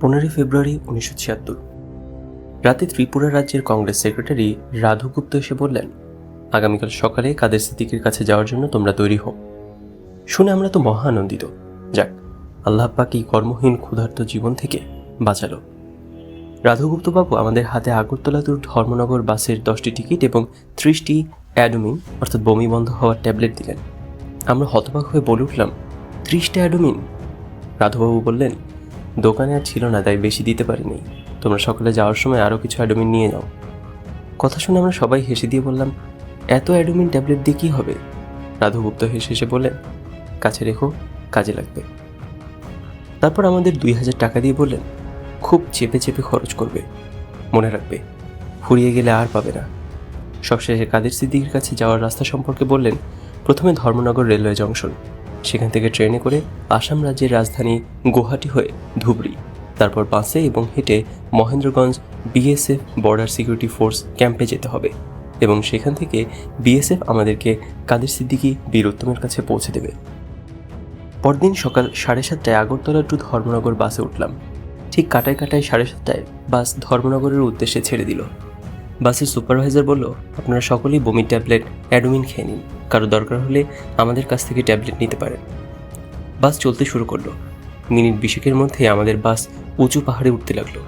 পনেরোই ফেব্রুয়ারি উনিশশো ছিয়াত্তর। রাতে ত্রিপুরা রাজ্যের কংগ্রেস সেক্রেটারি রাধু গুপ্ত এসে বললেন, আগামীকাল সকালে কাদের সিদ্দিকের কাছে যাওয়ার জন্য তোমরা তৈরি হও। শুনে আমরা তো মহা আনন্দিত। যাক, আল্লাহ পাক কর্মহীন, ক্ষুধার্ত জীবন থেকে বাঁচালো। রাধুগুপ্তবাবু আমাদের হাতে আগরতলা টু ধর্মনগর বাসের দশটি টিকিট এবং ত্রিশটি অ্যাডোমিন, অর্থাৎ বমি বন্ধ হওয়ার ট্যাবলেট দিলেন। আমরা হতবাক হয়ে বলে উঠলাম, ত্রিশটা অ্যাডোমিন? রাধুবাবু বললেন দোকানে আর ছিল না, তাই বেশি দিতে পারিনি। তোমরা সকালে যাওয়ার সময় আরও কিছু অ্যাডোমিন নিয়ে যাও কথা শুনে আমরা সবাই হেসে দিয়ে বললাম, এত অ্যাডোমিন ট্যাবলেট দিয়ে কী হবে? রাধুগুপ্ত হেসে হেসে বললেন, কাছে রেখো, কাজে লাগবে। তারপর আমাদের দুই হাজার টাকা দিয়ে বললেন, খুব চেপে চেপে খরচ করবে, মনে রাখবে, ফুরিয়ে গেলে আর পাবে না। সবশেষে কাদের সিদ্দিকের কাছে যাওয়ার রাস্তা সম্পর্কে বললেন, প্রথমে ধর্মনগর রেলওয়ে জংশন। সেখান থেকে ট্রেনে করে আসাম রাজ্যের রাজধানী গুয়াহাটি হয়ে ধুবড়ি, তারপর বাসে এবং হেঁটে Mahendraganj BSF border security force ক্যাম্পে যেতে হবে এবং সেখান থেকে বিএসএফ আমাদেরকে কাদের সিদ্দিকি, বীর উত্তমের কাছে পৌঁছে দেবে। পরদিন সকাল সাড়ে সাতটায় আগরতলা টু ধর্মনগর বাসে উঠলাম। ঠিক কাটায় কাটায় সাড়ে সাতটায় বাস ধর্মনগরের উদ্দেশ্যে ছেড়ে দিল। বাসের সুপারভাইজার বলল, আপনারা সকলেই বমির ট্যাবলেট, অ্যাডোমিন খেয়ে নিন। কারও দরকার হলে আমাদের কাছ থেকে ট্যাবলেট নিতে পারেন। বাস চলতে শুরু করল। মিনিট বিশেকের মধ্যে আমাদের বাস উঁচু পাহাড়ে উঠতে লাগল।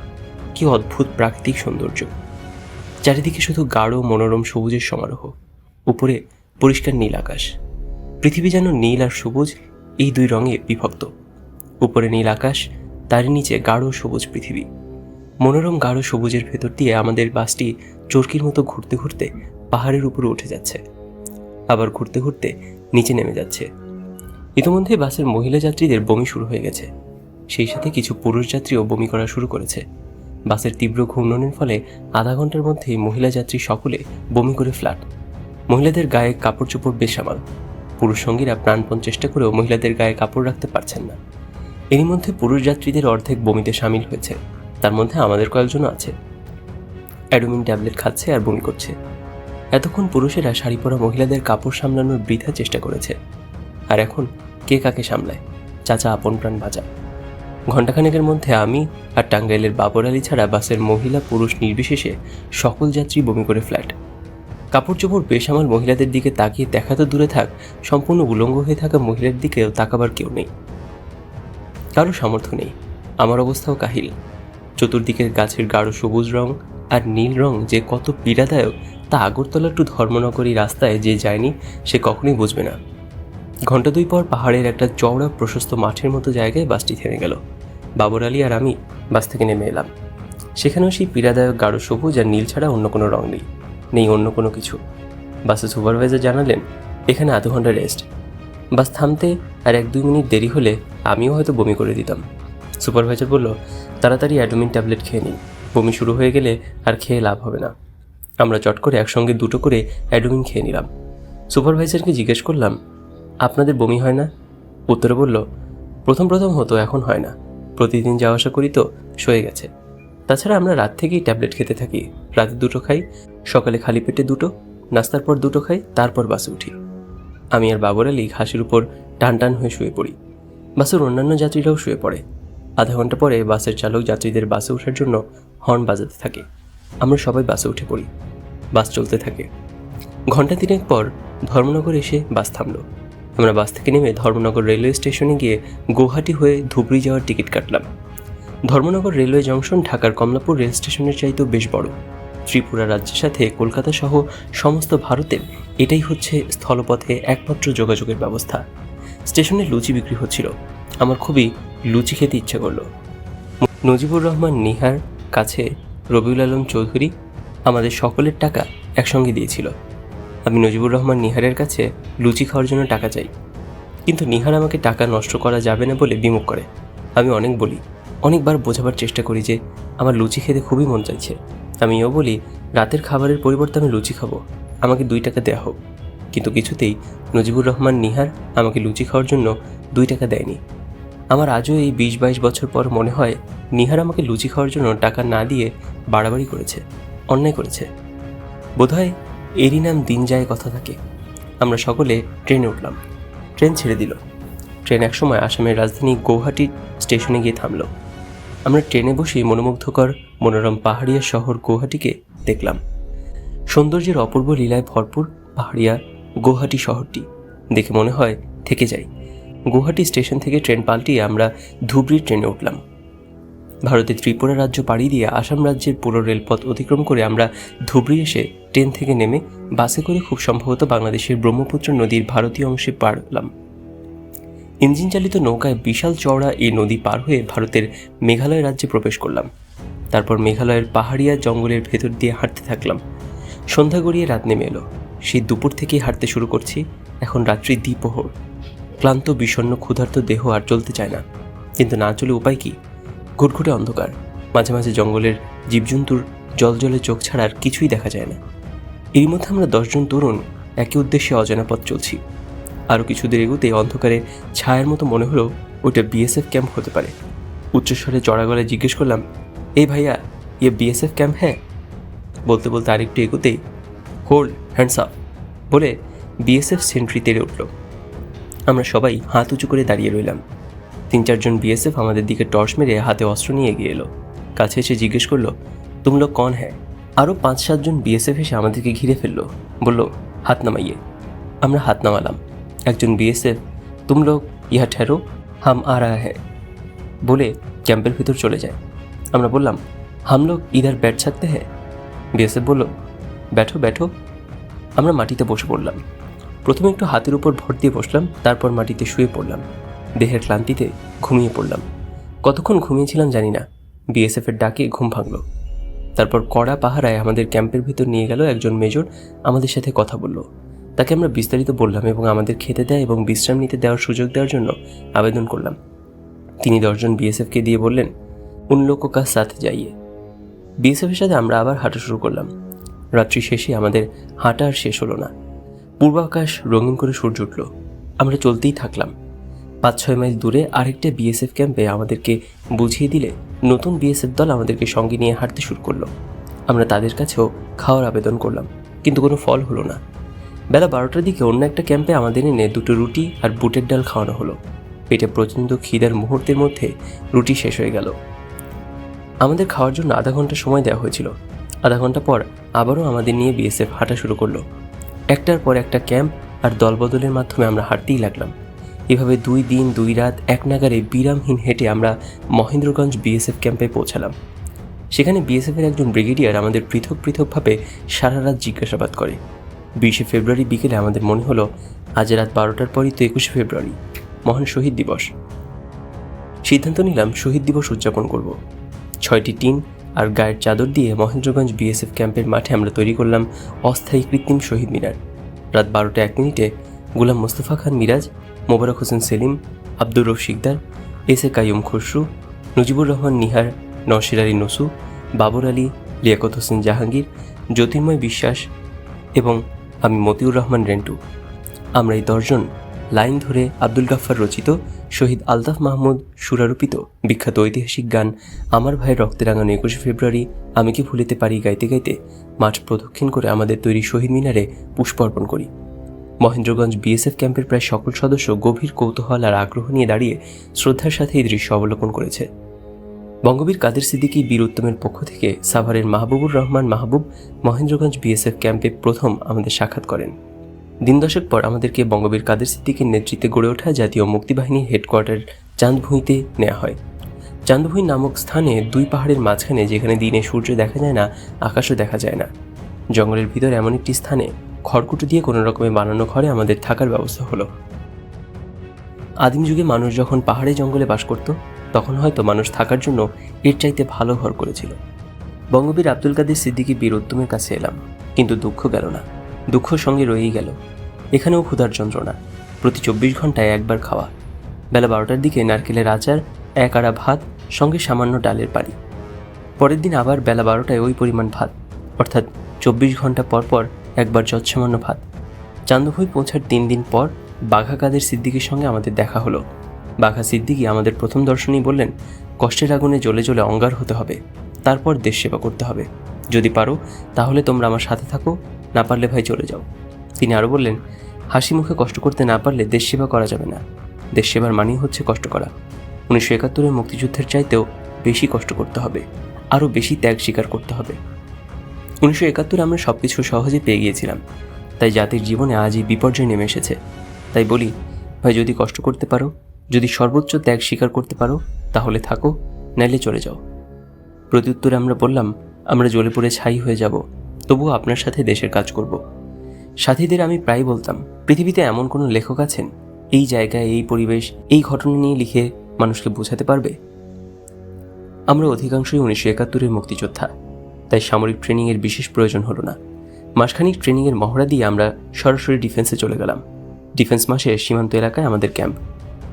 কি অদ্ভুত প্রাকৃতিক সৌন্দর্য। চারিদিকে শুধু গাঢ়, মনোরম, সবুজের সমারোহ। উপরে পরিষ্কার নীল আকাশ। পৃথিবী যেন নীল আর সবুজ, এই দুই রঙে বিভক্ত। উপরে নীল আকাশ তার নিচে গাঢ় সবুজ পৃথিবী। মনোরম গাঢ় সবুজের ভেতর দিয়ে আমাদের বাসটি চরকির মতো ঘুরতে ঘুরতে পাহাড়ের উপরে উঠে যাচ্ছে। আবার ঘুরতে ঘুরতে নিচে নেমে যাচ্ছে। ইতিমধ্যে বাসের মহিলা যাত্রীদের বমি শুরু হয়ে গেছে। সেই সাথে কিছু পুরুষ যাত্রীও বমি করা শুরু করেছে। বাসের তীব্র ঘূর্ণনের ফলে আধা ঘণ্টার মধ্যেই মহিলা যাত্রী সকলে বমি করে ফ্ল্যাট। মহিলাদের গায়ে কাপড় চোপড় বেসামাল পুরুষ সঙ্গীরা প্রাণপণ চেষ্টা করেও মহিলাদের গায়ে কাপড় রাখতে পারছেন না। এরই মধ্যে পুরুষ যাত্রীদের অর্ধেক বমিতে সামিল হয়েছে। তার মধ্যে আমাদের কয়েকজন আছে। অ্যাডোমিন ট্যাবলেট খাচ্ছে আর বমি করছে। এতক্ষণ পুরুষেরা শাড়ি পরা মহিলাদের কাপড় সামলানোর বৃথা চেষ্টা করেছে। আর এখন কে কাকে সামলায়? চাচা আপন প্রাণ বাঁচা। ঘণ্টাখানেকের মধ্যে আমি আর টাঙ্গাইলের বাবর আলী ছাড়া বাসের মহিলা পুরুষ নির্বিশেষে সকল যাত্রী বমি করে ফ্ল্যাট। কাপড় চোপড় বেসামাল মহিলাদের দিকে তাকিয়ে দেখা তো দূরে থাক, সম্পূর্ণ উলঙ্গ হয়ে থাকা মহিলার দিকেও তাকাবার কেউ নেই। কারও সামর্থ্য নেই। আমার অবস্থাও কাহিল। চতুর্দিকের গাছের গাঢ় সবুজ রং আর নীল রং যে কত পীড়াদায়ক তা আগরতলা টু ধর্মনগরী রাস্তায় যে যায়নি, সে কখনোই বুঝবে না। ঘণ্টা দুই পর পাহাড়ের একটা চওড়া প্রশস্ত মাঠের মতো জায়গায় বাসটি থেমে গেল। বাবর আলী আর আমি বাস থেকে নেমে এলাম। সেখানেও সেই পীড়াদায়ক গাঢ় সবুজ আর নীল ছাড়া অন্য কোনো রং নেই নেই অন্য কোনো কিছু। বাসের সুপারভাইজার জানালেন, এখানে আধ ঘণ্টা রেস্ট বাস থামতে আর এক দুই মিনিট দেরি হলে আমিও হয়তো বমি করে দিতাম। সুপারভাইজার বলল, তাড়াতাড়ি অ্যাডোমিন ট্যাবলেট খেয়ে নিন। বমি শুরু হয়ে গেলে আর খেয়ে লাভ হবে না। আমরা চট করে একসঙ্গে দুটো করে অ্যাডোমিন খেয়ে নিলাম। সুপারভাইজারকে জিজ্ঞেস করলাম, আপনাদের বমি হয় না? উত্তরে বলল, প্রথম প্রথম হতো, এখন হয় না। প্রতিদিন যাওয়া আসা করি তো, সয়ে গেছে। তাছাড়া আমরা রাত থেকেই ট্যাবলেট খেতে থাকি। রাতে দুটো খাই, সকালে খালি পেটে দুটো, নাস্তার পর দুটো খাই, তারপর বাসে উঠি। আমি আর বাবর আলী ঘাসের উপর টান টান হয়ে শুয়ে পড়ি। বাসের অন্যান্য যাত্রীরাও শুয়ে পড়ে। আধা ঘণ্টা পরে বাসের চালক যাত্রীদের বাসে ওঠার জন্য হর্ন বাজাতে থাকে। আমরা সবাই বাসে উঠে পড়ি। বাস চলতে থাকে। ঘণ্টা তিনেক পর ধর্মনগর এসে বাস থামলো। আমরা বাস থেকে নেমে ধর্মনগর রেলওয়ে স্টেশনে গিয়ে গৌহাটি হয়ে ধুবড়ি যাওয়ার টিকিট কাটলাম। ধর্মনগর রেলওয়ে জংশন ঢাকার কমলাপুর রেল স্টেশনের চাইতেও বেশ বড়। ত্রিপুরা রাজ্যের সাথে কলকাতা সহ সমস্ত ভারতের এটাই হচ্ছে স্থলপথে একমাত্র যোগাযোগের ব্যবস্থা। স্টেশনে লুচি বিক্রি হচ্ছিল। আমার খুবই লুচি খেতে ইচ্ছে করল। নজিবুর রহমান, নিহার কাছে রবিউল আলম চৌধুরী আমাদের সকলের টাকা একসঙ্গে দিয়েছিল। আমি নজিবুর রহমান, নিহারের কাছে লুচি খাওয়ার জন্য টাকা চাই। কিন্তু নিহার আমাকে টাকা নষ্ট করা যাবে না বলে বিমুখ করে। আমি অনেক বলি, অনেকবার বোঝাবার চেষ্টা করি যে আমার লুচি খেতে খুবই মন চাইছে। আমিও বলি, রাতের খাবারের পরিবর্তে আমি লুচি খাব, আমাকে দুই টাকা দেওয়া হোক। কিন্তু কিছুতেই নজিবুর রহমান, নিহার আমাকে লুচি খাওয়ার জন্য দুই টাকা দেয়নি। আমার আজও এই বিশ বাইশ বছর পর মনে হয় নিহার আমাকে লুচি খাওয়ার জন্য টাকা না দিয়ে বাড়াবাড়ি করেছে, অন্যায় করেছে। বোধহয় এরই নাম দিন যায় কথা থাকে। আমরা সকলে ট্রেনে উঠলাম। ট্রেন ছেড়ে দিল। ট্রেন একসময় আসামের রাজধানী গৌহাটি স্টেশনে গিয়ে থামল। আমরা ট্রেনে বসেই মনোমুগ্ধকর মনোরম পাহাড়িয়া শহর গুয়াহাটিকে দেখলাম। সৌন্দর্যের অপূর্ব লীলায় ভরপুর পাহাড়িয়া গৌহাটি শহরটি দেখে মনে হয় থেকে যাই গুয়াহাটি স্টেশন থেকে ট্রেন পাল্টিয়ে আমরা ধুবড়ির ট্রেনে উঠলাম। ভারতের ত্রিপুরা রাজ্য পাড়ি দিয়ে আসাম রাজ্যের পুরো রেলপথ অতিক্রম করে আমরা ধুবড়ি এসে ট্রেন থেকে নেমে বাসে করে খুব সম্ভবত বাংলাদেশের ব্রহ্মপুত্র নদীর ভারতীয় অংশে পার হলাম। ইঞ্জিন চালিত নৌকায় বিশাল চওড়া এই নদী পার হয়ে ভারতের মেঘালয় রাজ্যে প্রবেশ করলাম। তারপর মেঘালয়ের পাহাড়িয়া জঙ্গলের ভেতর দিয়ে হাঁটতে থাকলাম। সন্ধ্যা গড়িয়ে রাত নেমে এলো। সেই দুপুর থেকেই হাঁটতে শুরু করছি। এখন রাত্রি দ্বিপ্রহর। ক্লান্ত, বিষণ্ণ, ক্ষুধার্ত দেহ আর চলতে চায় না। কিন্তু না চলে উপায় কি? ঘুটঘুটে অন্ধকার। মাঝে মাঝে জঙ্গলের জীবজন্তুর জলজলে চোখ ছাড়া আর কিছুই দেখা যায় না। এর মধ্যে আমরা দশজন তরুণ একই উদ্দেশ্যে অজানা পথ চলছি। আরও কিছুদের এগোতে অন্ধকারে ছায়ার মতো মনে হলো ওইটা বিএসএফ ক্যাম্প হতে পারে। উচ্চস্বরে চড়া গলায় জিজ্ঞেস করলাম, এই ভাইয়া ইয়ে বিএসএফ ক্যাম্প হ্যাঁ? বলতে বলতে আরেকটু এগোতেই হোল্ড হ্যান্ডস আপ বলে বিএসএফ সেন্ট্রি তেড়ে উঠল। আমরা সবাই হাত উঁচু করে দাঁড়িয়ে রইলাম। তিন চারজন বিএসএফ আমাদের দিকে টর্চ মেরে হাতে অস্ত্র নিয়ে এগিয়ে এলো। কাছে এসে জিজ্ঞেস করল, তুম লোক কন হ্যাঁ? আরও পাঁচ সাতজন বিএসএফ এসে আমাদেরকে ঘিরে ফেলল। বলল, হাত নামাইয়ে। আমরা হাত নামালাম। একজন বিএসএফ, তুম লোক ইহা ঠেরো, হাম আ রা হ্যাঁ। বলে ক্যাম্পের ভিতর চলে যায়। আমরা বললাম, হাম লোক ইধার ব্যাট ছাড়তে হ্যাঁ? বিএসএফ বলল, ব্যাঠো ব্যাঠো। আমরা মাটিতে বসে পড়লাম। প্রথমে একটু হাতের উপর ভর দিয়ে বসলাম, তারপর মাটিতে শুয়ে পড়লাম। দেহের ক্লান্তিতে ঘুমিয়ে পড়লাম। কতক্ষণ ঘুমিয়েছিলাম জানি না। বিএসএফ এর ডাকে ঘুম ভাঙল। তারপর কড়া পাহারায় আমাদের ক্যাম্পের ভিতর নিয়ে গেল একজন মেজর, আমাদের সাথে কথা বলল। তাকে আমরা বিস্তারিত বললাম এবং আমাদের খেতে দেয় এবং বিশ্রাম নিতে দেওয়ার সুযোগ দেওয়ার জন্য আবেদন করলাম। তিনি দশজন বিএসএফকে দিয়ে বললেন, উন লোক কাজ সাথে যাইয়ে। বিএসএফের সাথে আমরা আবার হাঁটা শুরু করলাম। রাত্রি শেষে আমাদের হাঁটা আর শেষ হলো না। পূর্বাকাশ রঙিন করে সূর্য উঠল। আমরা চলতেই থাকলাম। পাঁচ ছয় মাইল দূরে আরেকটা বিএসএফ ক্যাম্পে আমাদেরকে বুঝিয়ে দিলে নতুন বিএসএফ দল আমাদেরকে সঙ্গে নিয়ে হাঁটতে শুরু করল। আমরা তাদের কাছেও খাওয়ার আবেদন করলাম, কিন্তু কোনো ফল হলো না। বেলা বারোটার দিকে অন্য একটা ক্যাম্পে আমাদের এনে দুটো রুটি আর বুটের ডাল খাওয়ানো হলো। পেটে প্রচণ্ড খিদার মুহূর্তের মধ্যে রুটি শেষ হয়ে গেল। আমাদের খাওয়ার জন্য আধা ঘণ্টা সময় দেওয়া হয়েছিল। আধা ঘণ্টা পর আবারও আমাদের নিয়ে বিএসএফ হাঁটা শুরু করল। একটার পর একটা ক্যাম্প আর দলবদলের মাধ্যমে আমরা হাঁটতেই লাগলাম। এভাবে দুই দিন, দুই রাত, এক নাগারে বিরামহীন হেঁটে আমরা মহেন্দ্রগঞ্জ বিএসএফ ক্যাম্পে পৌঁছালাম। সেখানে বিএসএফের একজন ব্রিগেডিয়ার আমাদের পৃথক পৃথকভাবে সারা রাত জিজ্ঞাসাবাদ করে। বিশে ফেব্রুয়ারি বিকেলে আমাদের মনে হলো, আজ রাত বারোটার পরই তো একুশে ফেব্রুয়ারি, মহান শহীদ দিবস। সিদ্ধান্ত নিলাম শহীদ দিবস উদযাপন করব। ছয়টি টিন আর গায়ের চাদর দিয়ে মহেন্দ্রগঞ্জ বিএসএফ ক্যাম্পের মাঠে আমরা তৈরি করলাম অস্থায়ী কৃত্রিম শহীদ মিনার। রাত বারোটা এক মিনিটে গুলাম মোস্তফা খান মিরাজ, মোবারক হোসেন সেলিম, আব্দুর রফ শিকদার, এস এ কাইয়ুম খসরু, নজিবুর রহমান নিহার নসির আলী নসু, বাবর আলী, লিয়াকত হোসেন জাহাঙ্গীর, জ্যোতির্ময় বিশ্বাস এবং আমি মতিউর রহমান রেন্টু। আমরা এই দশজন লাইন ধরে আব্দুল গাফফার রচিত শহীদ আলতাফ মাহমুদ সুরারোপিত বিখ্যাত ঐতিহাসিক গান, আমার ভাইয়ের রক্তে রাঙানো একুশে ফেব্রুয়ারি, আমি কি ভুলিতে পারি গাইতে গাইতে, মাঠ প্রদক্ষিণ করে আমাদের তৈরি শহীদ মিনারে পুষ্প অর্পণ করি। মহেন্দ্রগঞ্জ বিএসএফ ক্যাম্পের প্রায় সকল সদস্য গভীর কৌতূহল আর আগ্রহ নিয়ে দাঁড়িয়ে শ্রদ্ধার সাথে এই দৃশ্য অবলোকন করেছে। বঙ্গবীর কাদের সিদ্দিকী বীর উত্তমের পক্ষ থেকে সাভারের মাহবুবুর রহমান মাহবুব মহেন্দ্রগঞ্জ বিএসএফ ক্যাম্পে প্রথম আমাদের সাক্ষাৎ করেন। দিন দশেক পর আমাদেরকে বঙ্গবীর কাদের সিদ্দিকের নেতৃত্বে গড়ে ওঠা জাতীয় মুক্তিবাহিনীর হেডকোয়ার্টার চাঁদভুঁইতে নেওয়া হয়। চাঁদভুঁই নামক স্থানে দুই পাহাড়ের মাঝখানে যেখানে দিনে সূর্য দেখা যায় না, আকাশও দেখা যায় না। জঙ্গলের ভিতর এমন একটি স্থানে খড়কুটো দিয়ে কোনো রকমে বানানো ঘরে আমাদের থাকার ব্যবস্থা হলো। আদিম যুগে মানুষ যখন পাহাড়ে জঙ্গলে বাস করত, তখন হয়তো মানুষ থাকার জন্য এর চাইতে ভালো ঘর করেছিল। বঙ্গবীর আব্দুল কাদের সিদ্দিকী বীর উত্তমের কাছে এলাম, কিন্তু দুঃখ গেল না। দুঃখ সঙ্গে রয়েই গেল। এখানেও ক্ষুধার যন্ত্রণা। প্রতি চব্বিশ ঘন্টায় একবার খাওয়া। বেলা বারোটার দিকে নারকেলের আচার, এক আড়া ভাত, সঙ্গে সামান্য ডালের পানি। পরের দিন আবার বেলা বারোটায় ওই পরিমাণ ভাত, অর্থাৎ চব্বিশ ঘণ্টা পর পর একবার যৎসামান্য ভাত। চান্দভুই পৌঁছার তিন দিন পর বাঘা কাদের সিদ্দিকির সঙ্গে আমাদের দেখা হলো। বাঘা সিদ্দিকি আমাদের প্রথম দর্শনেই বললেন, কষ্টের আগুনে জ্বলে জ্বলে অঙ্গার হতে হবে। তারপর দেশ সেবা করতে হবে। যদি পারো, তাহলে তোমরা আমার সাথে থাকো। না পারলে ভাই চলে যাও। তিনি আরও বললেন, হাসি মুখে কষ্ট করতে না পারলে দেশ সেবা করা যাবে না। দেশ সেবার মানেই হচ্ছে কষ্ট করা। উনিশশো একাত্তরের মুক্তিযুদ্ধের চাইতেও বেশি কষ্ট করতে হবে আরও বেশি ত্যাগ স্বীকার করতে হবে। উনিশশো একাত্তরে আমরা সব কিছু সহজে পেয়ে গিয়েছিলাম। তাই জাতির জীবনে আজ এই বিপর্যয় নেমে এসেছে। তাই বলি, ভাই যদি কষ্ট করতে পারো, যদি সর্বোচ্চ ত্যাগ স্বীকার করতে পারো, তাহলে থাকো, নাইলে চলে যাও। প্রত্যুত্তরে আমরা বললাম, আমরা জ্বলে পড়ে ছাই হয়ে যাব। তবুও আপনার সাথে দেশের কাজ করব। সাথীদের আমি প্রায় বলতাম, পৃথিবীতে এমন কোনো লেখক আছেন? এই জায়গায়, এই পরিবেশ, এই ঘটনা নিয়ে লিখে মানুষকে বোঝাতে পারবে? আমরা অধিকাংশই উনিশশো একাত্তরের মুক্তিযোদ্ধা, তাই সামরিক ট্রেনিংয়ের বিশেষ প্রয়োজন হলো না। মাসখানিক ট্রেনিংয়ের মহড়া দিয়ে আমরা সরাসরি ডিফেন্সে চলে গেলাম। ডিফেন্স মাসে সীমান্ত এলাকায় আমাদের ক্যাম্প।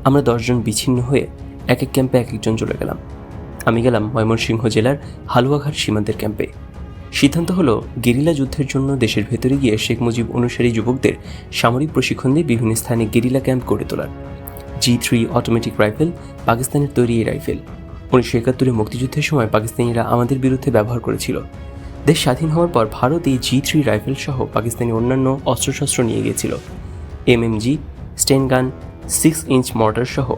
আমরা দশজন বিচ্ছিন্ন হয়ে এক এক ক্যাম্পে এক একজন চলে গেলাম। আমি গেলাম ময়মনসিংহ জেলার হালুয়াঘাট সীমান্তের ক্যাম্পে। সিদ্ধান্ত হলো গেরিলা যুদ্ধের জন্য দেশের ভেতরে গিয়ে শেখ মুজিব অনুসারী যুবকদের সামরিক প্রশিক্ষণ দিয়ে বিভিন্ন স্থানে গেরিলা ক্যাম্প গড়ে তোলার। জি থ্রি অটোমেটিক রাইফেল, পাকিস্তানের তৈরি এই রাইফেল। উনিশশো একাত্তরে মুক্তিযুদ্ধের সময় পাকিস্তানিরা আমাদের বিরুদ্ধে ব্যবহার করেছিল। দেশ স্বাধীন হওয়ার পর ভারত এই জি থ্রি রাইফেল সহ পাকিস্তানি অন্যান্য অস্ত্রশস্ত্র নিয়ে গিয়েছিল। এমএমজি স্টেন গান সিক্স ইঞ্চ মর্টার সহ।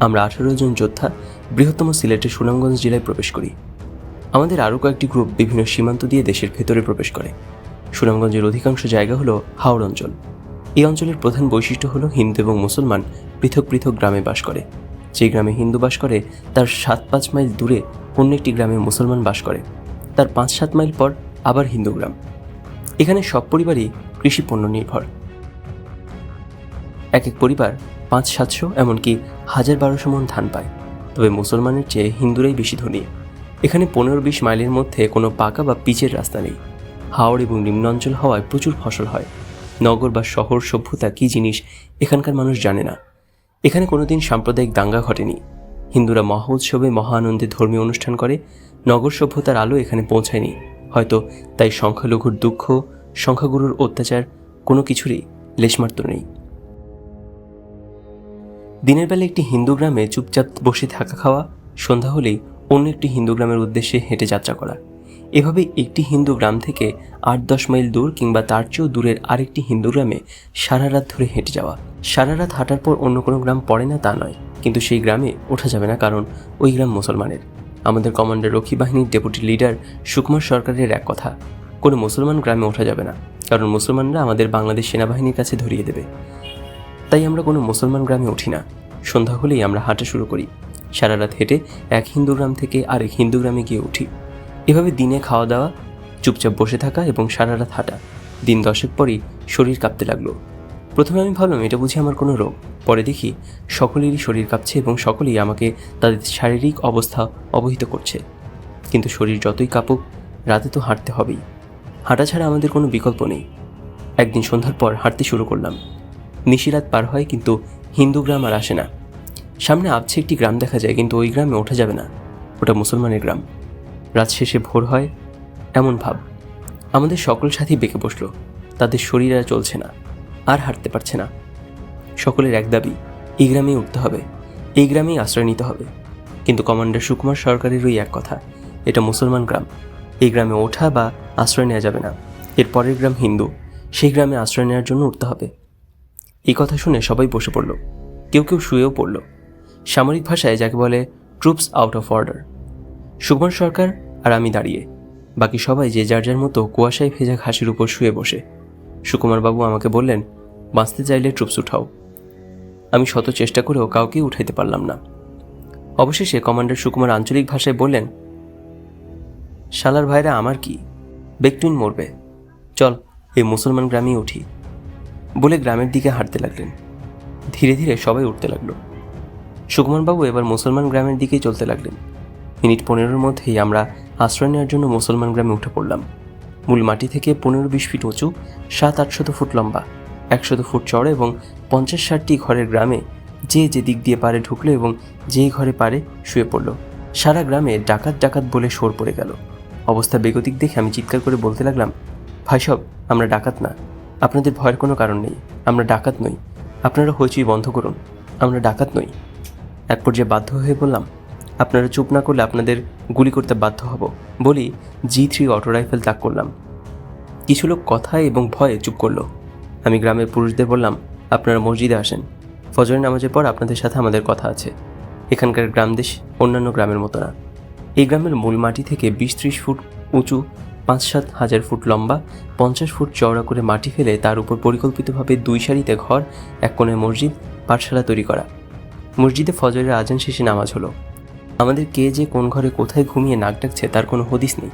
আমরা আঠারো জন যোদ্ধা বৃহত্তম সিলেটের সুনামগঞ্জ জেলায় প্রবেশ করি। আমাদের আরও কয়েকটি গ্রুপ বিভিন্ন সীমান্ত দিয়ে দেশের ভেতরে প্রবেশ করে। সুনামগঞ্জের অধিকাংশ জায়গা হলো হাওড় অঞ্চল। এই অঞ্চলের প্রধান বৈশিষ্ট্য হলো হিন্দু এবং মুসলমান পৃথক পৃথক গ্রামে বাস করে। যে গ্রামে হিন্দু বাস করে, তার সাত পাঁচ মাইল দূরে অন্য একটি গ্রামে মুসলমান বাস করে। তার পাঁচ সাত মাইল পর আবার হিন্দু গ্রাম। এখানে সব পরিবারই কৃষি পণ্য নির্ভর। এক এক পরিবার পাঁচ সাতশো, এমনকি হাজার বারোশো মন ধান পায়। তবে মুসলমানের চেয়ে হিন্দুরাই বেশি ধনী। এখানে পনেরো বিশ মাইলের মধ্যে কোনো পাকা বা পিচের রাস্তা নেই। হাওড় এবং নিম্ন অঞ্চল হওয়ায় প্রচুর ফসল হয়। নগর বা শহর সভ্যতা কী জিনিস এখানকার মানুষ জানে না। এখানে কোনোদিন সাম্প্রদায়িক দাঙ্গা ঘটেনি। হিন্দুরা মহা উৎসবে, মহা আনন্দে ধর্মীয় অনুষ্ঠান করে, নগর সভ্যতার আলো এখানে পৌঁছায়নি। হয়তো তাই সংখ্যালঘুর দুঃখ, সংখ্যাগুরুর অত্যাচার কোনো কিছুরই লেশমাত্র নেই। দিনের বেলা একটি হিন্দু গ্রামে চুপচাপ বসে থাকা খাওয়া, সন্ধ্যা হলেই অন্য একটি হিন্দু গ্রামের উদ্দেশ্যে হেঁটে যাত্রা করা। এভাবে একটি হিন্দু গ্রাম থেকে আট দশ মাইল দূর কিংবা তার চেয়েও দূরের আরেকটি হিন্দু গ্রামে সারা রাত ধরে হেঁটে যাওয়া। সারা রাত হাঁটার পর অন্য কোনো গ্রাম পড়ে না তা নয়, কিন্তু সেই গ্রামে ওঠা যাবে না কারণ ওই গ্রাম মুসলমানের। আমাদের কমান্ডার রক্ষী বাহিনীর ডেপুটি লিডার সুকুমার সরকারের এক কথা, কোনো মুসলমান গ্রামে ওঠা যাবে না, কারণ মুসলমানরা আমাদের বাংলাদেশ সেনাবাহিনীর কাছে ধরিয়ে দেবে। তাই আমরা কোনো মুসলমান গ্রামে উঠি না। সন্ধ্যা হলেই আমরা হাঁটা শুরু করি। সারা রাত হেঁটে এক হিন্দু গ্রাম থেকে আরেক হিন্দু গ্রামে গিয়ে উঠি। এভাবে দিনে খাওয়া দাওয়া, চুপচাপ বসে থাকা এবং সারা রাত হাঁটা দিন দশেক পরই শরীর কাঁপতে লাগল। প্রথমে আমি ভাবলাম, এটা বুঝি আমার কোনো রোগ? পরে দেখি সকলেরই শরীর কাঁপছে এবং সকলেই আমাকে তাদের শারীরিক অবস্থা অবহিত করছে। কিন্তু শরীর যতই কাঁপুক, রাতে তো হাঁটতে হবেই। হাঁটা ছাড়া আমাদের কোনো বিকল্প নেই। একদিন সন্ধ্যার পর হাঁটতে শুরু করলাম। নিশিরাত পার হয়, কিন্তু হিন্দু গ্রাম আর আসে না। সামনে আবছে একটি গ্রাম দেখা যায়, কিন্তু ওই গ্রামে ওঠা যাবে না। ওটা মুসলমানের গ্রাম। রাত শেষে ভোর হয়, এমন ভাব। আমাদের সকল সাথী বেঁকে বসল। তাদের শরীর আর চলছে না, আর হাঁটতে পারছে না। সকলের এক দাবি, এই গ্রামেই উঠতে হবে, এই গ্রামেই আশ্রয় নিতে হবে। কিন্তু কমান্ডার সুকুমার সরকারের ওই এক কথা, এটা মুসলমান গ্রাম। এই গ্রামে ওঠা বা আশ্রয় নেওয়া যাবে না। এর পরের গ্রাম হিন্দু, সেই গ্রামে আশ্রয় নেওয়ার জন্য উঠতে হবে। এই কথা শুনে সবাই বসে পড়ল। কেউ কেউ শুয়েও পড়ল। সামরিক ভাষায় যাকে বলে troops out of order. Sukumar Sarkar আর আমি দাঁড়িয়ে। বাকি সবাই যে যার যার মতো কুয়াশায় ভেজা ঘাসের উপর শুয়ে বসে। সুকুমারবাবু আমাকে বললেন, বাঁচতে চাইলে ট্রুপস উঠাও। আমি শত চেষ্টা করেও কাউকে উঠাইতে পারলাম না। অবশেষে কমান্ডার সুকুমার আঞ্চলিক ভাষায় বললেন, শালার ভাইরা, আমার কি? বেকটুইন মরবে। চল, এই মুসলমান গ্রামেই উঠি। বলে গ্রামের দিকে হাঁটতে লাগলেন। ধীরে ধীরে সবাই উঠতে লাগল। সুকুমারবাবু এবার মুসলমান গ্রামের দিকেই চলতে লাগলেন। মিনিট পনেরোর মধ্যেই আমরা আশ্রয় নেওয়ার জন্য মুসলমান গ্রামে উঠে পড়লাম। মূল মাটি থেকে পনেরো বিশ ফিট উঁচু, সাত আটশত ফুট লম্বা, একশত ফুট চড় এবং পঞ্চাশ ষাটটি ঘরের গ্রামে যে যে দিক দিয়ে পারে ঢুকলো এবং যেই ঘরে পারে শুয়ে পড়ল। সারা গ্রামে ডাকাত ডাকাত বলে শোর পড়ে গেল। অবস্থা বেগতিক দেখে আমি চিৎকার করে বলতে লাগলাম, ভাই সব, আমরা ডাকাত না। আপনাদের ভয়ের কোনো কারণ নেই। আমরা ডাকাত নই। আপনারা হইচই বন্ধ করুন। আমরা ডাকাত নই। এক পর্যায়ে বাধ্য হয়ে বললাম, আপনারা চুপ না করলে আপনাদের গুলি করতে বাধ্য হব। বলি জি থ্রি অটো রাইফেল তাক করলাম। কিছু লোক কথায় এবং ভয়ে চুপ করল। আমি গ্রামের পুরুষদের বললাম, আপনারা মসজিদে আসেন। ফজরের নামাজের পর আপনাদের সাথে আমাদের কথা আছে। এখানকার গ্রামদেশ অন্যান্য গ্রামের মতো না। এই গ্রামের মূল মাটি থেকে বিশ ত্রিশ ফুট উঁচু পাঁচ সাত হাজার ফুট লম্বা, পঞ্চাশ ফুট চওড়া করে মাটি ফেলে তার উপর পরিকল্পিতভাবে দুই সারিতে ঘর, এক কোণে মসজিদ, পাঠশালা তৈরি করা। মসজিদে ফজরের আজান শেষে নামাজ হলো। আমাদের কে যে কোন ঘরে কোথায় ঘুমিয়ে নাক ডাকছে তার কোনো হদিস নেই।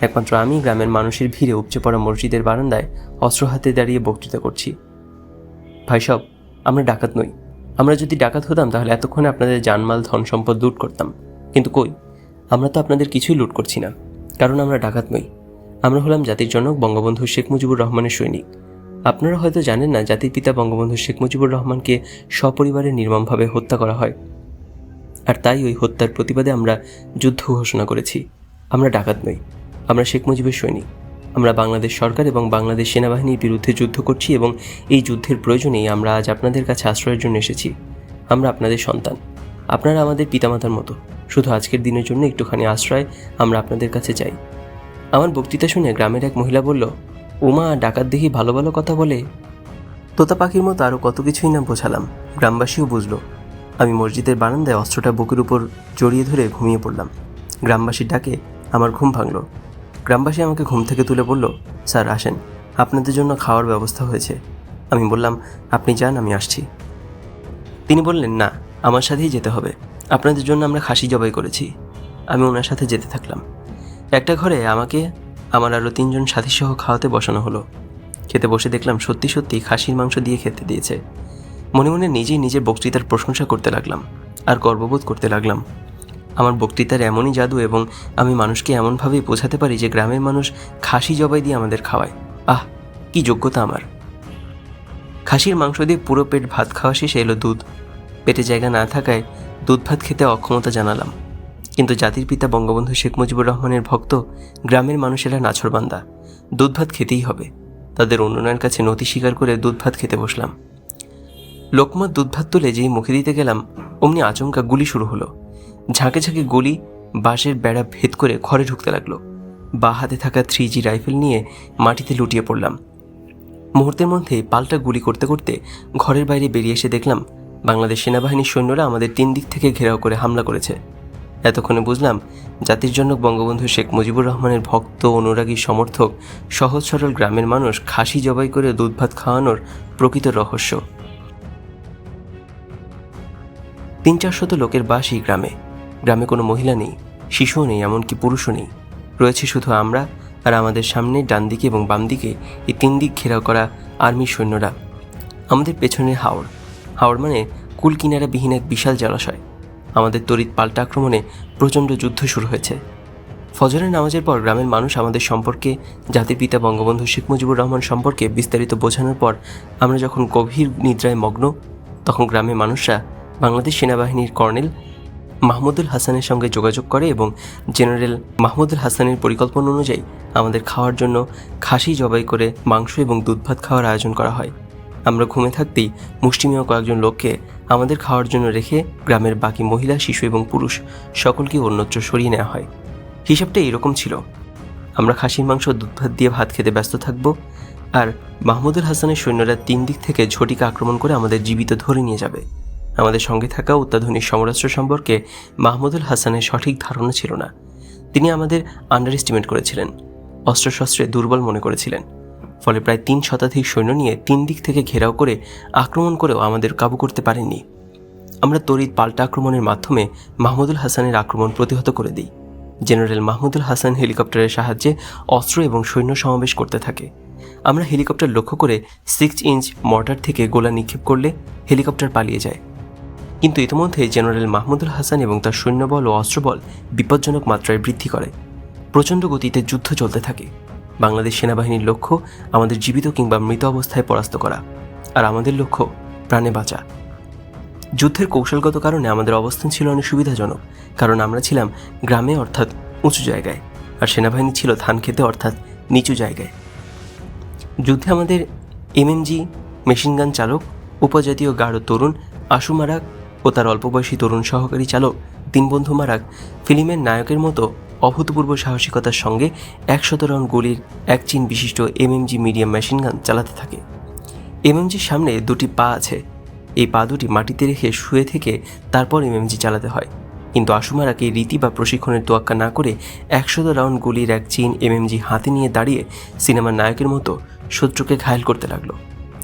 একমাত্র আমি গ্রামের মানুষের ভিড়ে উপচে পড়া মসজিদের বারান্দায় অস্ত্র হাতে দাঁড়িয়ে বক্তৃতা করছি। ভাই সব, আমরা ডাকাত নই। আমরা যদি ডাকাত হতাম তাহলে এতক্ষণে আপনাদের জানমাল, ধন সম্পদ লুট করতাম। কিন্তু কই, আমরা তো আপনাদের কিছুই লুট করছি না। কারণ আমরা ডাকাত নই। আমরা হলাম জাতির জনক, বঙ্গবন্ধু শেখ মুজিবুর রহমানের সৈনিক। আপনারা হয়তো জানেন না জাতির পিতা বঙ্গবন্ধু শেখ মুজিবুর রহমানকে সপরিবারে নির্মমভাবে হত্যা করা হয়। আর তাই ওই হত্যার প্রতিবাদে আমরা যুদ্ধ ঘোষণা করেছি। আমরা ডাকাত নই। আমরা শেখ মুজিবের সৈনিক। আমরা বাংলাদেশ সরকার এবং বাংলাদেশ সেনাবাহিনীর বিরুদ্ধে যুদ্ধ করছি এবং এই যুদ্ধের প্রয়োজনেই আমরা আজ আপনাদের কাছে আশ্রয়ের জন্য এসেছি। আমরা আপনাদের সন্তান। আপনারা আমাদের পিতামাতার মতো। শুধু আজকের দিনের জন্য একটুখানি আশ্রয় আমরা আপনাদের কাছে চাই। আমার বক্তৃতা শুনে গ্রামের এক মহিলা বলল ওমা ডাকাত দেখি ভালো ভালো কথা বলে, তোতা পাখির মতো আরও কত কিছুই না বোঝালাম। গ্রামবাসীও বুঝল, আমি মসজিদের বারান্দায় অস্ত্রটা বুকের উপর জড়িয়ে ধরে ঘুমিয়ে পড়লাম। গ্রামবাসীর ডাকে, আমার ঘুম ভাঙল। গ্রামবাসী আমাকে ঘুম থেকে তুলে বলল, স্যার, আসেন। আপনাদের জন্য খাওয়ার ব্যবস্থা হয়েছে। আমি বললাম, আপনি যান, আমি আসছি। তিনি বললেন, না, আমার সাথেই যেতে হবে। আপনাদের জন্য আমরা খাসি জবাই করেছি। আমি ওনার সাথে যেতে থাকলাম। একটা ঘরে আমাকে আমার আরও তিনজন সাথীসহ খাওয়াতে বসানো হলো। খেতে বসে দেখলাম সত্যি সত্যি খাসির মাংস দিয়ে খেতে দিয়েছে। মনে মনে নিজেই নিজের বক্তৃতার প্রশংসা করতে লাগলাম, আর গর্ববোধ করতে লাগলাম। আমার বক্তৃতার এমনই জাদু এবং আমি মানুষকে এমনভাবেই বোঝাতে পারি যে গ্রামের মানুষ খাসি জবাই দিয়ে আমাদের খাওয়ায়। আহ, কি যোগ্যতা আমার। খাসির মাংস দিয়ে পুরো পেট ভাত খাওয়া শেষে এলো দুধ। পেটে জায়গা না থাকায় দুধ ভাত খেতে অক্ষমতা জানালাম। কিন্তু জাতির পিতা বঙ্গবন্ধু শেখ মুজিবুর রহমানের ভক্ত গ্রামের মানুষেরা নাছরবান্দা। দুধ ভাত খেতেই হবে। তাদের উন্নয়নের কাছে নথি স্বীকার করে দুধ ভাত খেতে বসলাম। লোকমত দুধ ভাত তুলে যেই মুখে দিতে গেলাম, অমনি আচমকা গুলি শুরু হলো। ঝাঁকে ঝাঁকে গুলি, বাঁশের বেড়া ভেদ করে ঘরে ঢুকতে লাগল। বা হাতে থাকা থ্রি জি রাইফেল নিয়ে মাটিতে লুটিয়ে পড়লাম। মুহূর্তের মধ্যে পাল্টা গুলি করতে করতে ঘরের বাইরে বেরিয়ে এসে দেখলাম, বাংলাদেশ সেনাবাহিনীর সৈন্যরা আমাদের তিন দিক থেকে ঘেরাও করে হামলা করেছে। এতক্ষণে বুঝলাম জাতির জনক বঙ্গবন্ধু শেখ মুজিবুর রহমানের ভক্ত, অনুরাগী সমর্থক, সহজ সরল গ্রামের মানুষ খাসি জবাই করে দুধ ভাত খাওয়ানোর প্রকৃত রহস্য। তিন চারশত লোকের বাস এই গ্রামে। গ্রামে কোনো মহিলা নেই, শিশুও নেই, এমনকি পুরুষও নেই। রয়েছে শুধু আমরা আর আমাদের সামনে ডান দিকে এবং বাম দিকে এই তিন দিক ঘেরাও করা আর্মি সৈন্যরা। আমাদের পেছনে হাওড়। হাওড় মানে কুল কিনারাবিহীন এক বিশাল জলাশয়। আমাদের তড়িৎ পাল্টা আক্রমণে প্রচণ্ড যুদ্ধ শুরু হয়েছে। ফজরের নামাজের পর গ্রামের মানুষ আমাদের সম্পর্কে, জাতির পিতা বঙ্গবন্ধু শেখ মুজিবুর রহমান সম্পর্কে বিস্তারিত বোঝানোর পর আমরা যখন গভীর নিদ্রায় মগ্ন, তখন গ্রামের মানুষরা বাংলাদেশ সেনাবাহিনীর কর্নেল মাহমুদুল হাসানের সঙ্গে যোগাযোগ করে এবং জেনারেল মাহমুদুল হাসানের পরিকল্পনা অনুযায়ী আমাদের খাওয়ার জন্য খাসি জবাই করে মাংস এবং দুধ ভাত খাওয়ার আয়োজন করা হয়। আমরা ঘুমে থাকতেই মুষ্টিমেয় কয়েকজন লোককে আমাদের খাওয়ার জন্য রেখে গ্রামের বাকি মহিলা, শিশু এবং পুরুষ সকলকে অন্যত্র সরিয়ে নেওয়া হয়। হিসাবটা এরকম ছিল। আমরা খাসির মাংস, দুধ ভাত দিয়ে ভাত খেতে ব্যস্ত থাকব আর মাহমুদুল হাসানের সৈন্যরা তিন দিক থেকে ঝটিকা আক্রমণ করে আমাদের জীবিত ধরে নিয়ে যাবে। আমাদের সঙ্গে থাকা অত্যাধুনিক সমরাস্ত্র সম্পর্কে মাহমুদুল হাসানের সঠিক ধারণা ছিল না। তিনি আমাদের আন্ডার এস্টিমেট করেছিলেন। অস্ত্রশস্ত্রে দুর্বল মনে করেছিলেন। ফলে প্রায় তিন শতাধিক সৈন্য নিয়ে তিন দিক থেকে ঘেরাও করে আক্রমণ করেও আমাদের কাবু করতে পারেননি আমরা তড়িৎ পাল্টা আক্রমণের মাধ্যমে মাহমুদুল হাসানের আক্রমণ প্রতিহত করে দিই। জেনারেল মাহমুদুল হাসান হেলিকপ্টারের সাহায্যে অস্ত্র এবং সৈন্য সমাবেশ করতে থাকে। আমরা হেলিকপ্টার লক্ষ্য করে সিক্স ইঞ্চ মর্টার থেকে গোলা নিক্ষেপ করলে হেলিকপ্টার পালিয়ে যায়। কিন্তু ইতিমধ্যে জেনারেল মাহমুদুল হাসান এবং তার সৈন্যবল ও অস্ত্রবল বিপজ্জনক মাত্রায় বৃদ্ধি করে। প্রচণ্ড গতিতে যুদ্ধ চলতে থাকে। বাংলাদেশ সেনাবাহিনীর লক্ষ্য আমাদের জীবিত কিংবা মৃত অবস্থায় পরাস্ত করা, আর আমাদের লক্ষ্য প্রাণে বাঁচা। যুদ্ধের কৌশলগত কারণে আমাদের অবস্থান ছিল অনেক সুবিধাজনক, কারণ আমরা ছিলাম গ্রামে অর্থাৎ উঁচু জায়গায়, আর সেনাবাহিনী ছিল ধান খেতে অর্থাৎ নিচু জায়গায়। যুদ্ধে আমাদের এমএমজি মেশিনগান চালক, উপজাতীয় গাঢ় তরুণ আশু মারাক ও তার অল্প বয়সী তরুণ সহকারী চালক দীনবন্ধু মারাক ফিল্মের নায়কের মতো অভূতপূর্ব সাহসিকতার সঙ্গে একশত রাউন্ড গুলির এক চিন বিশিষ্ট এমএমজি মিডিয়াম মেশিন গান চালাতে থাকে। এমএমজির সামনে দুটি পা আছে। এই পা দুটি মাটিতে রেখে শুয়ে থেকে তারপর এমএমজি চালাতে হয়। কিন্তু আশুমারাকে রীতি বা প্রশিক্ষণের তোয়াক্কা না করে একশত রাউন্ড গুলির এক চেইন এমএমজি হাতে নিয়ে দাঁড়িয়ে সিনেমার নায়কের মতো শত্রুকে ঘায়েল করতে লাগল।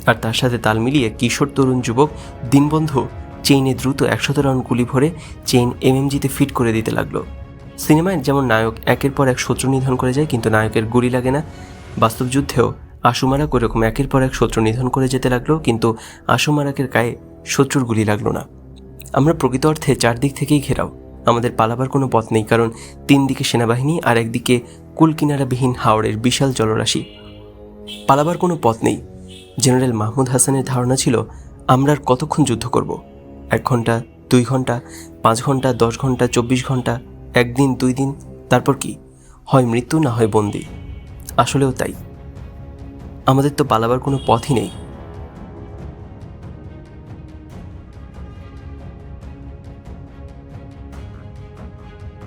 আর তার সাথে তাল মিলিয়ে কিশোর তরুণ যুবক দিনবন্ধু চেইনে দ্রুত একশত রাউন্ড গুলি ভরে চেইন এমএমজিতে ফিট করে দিতে লাগল। সিনেমায় যেমন নায়ক একের পর এক শত্রু নিধন করে যায়, কিন্তু নায়কের গুলি লাগে না। বাস্তব যুদ্ধেও আশুমারাক ওরকম একের পর এক শত্রু নিধন করে যেতে লাগল, কিন্তু আশুমারাকের গায়ে শত্রুর গুলি লাগল না। আমরা প্রকৃত অর্থে চারদিক থেকেই ঘেরাও। আমাদের পালাবার কোনো পথ নেই, কারণ তিন দিকে সেনাবাহিনী আর একদিকে কুলকিনারাবিহীন হাওড়ের বিশাল জলরাশি। পালাবার কোনো পথ নেই। জেনারেল মাহমুদ হাসানের ধারণা ছিল, আমরা আর কতক্ষণ যুদ্ধ করব? এক ঘণ্টা, দুই ঘণ্টা, পাঁচ ঘণ্টা, দশ ঘণ্টা, চব্বিশ ঘণ্টা, একদিন, দুই দিন, তারপর কি? হয় মৃত্যু না হয় বন্দি। আসলেও তাই। আমাদের তো পালাবার কোনো পথই নেই।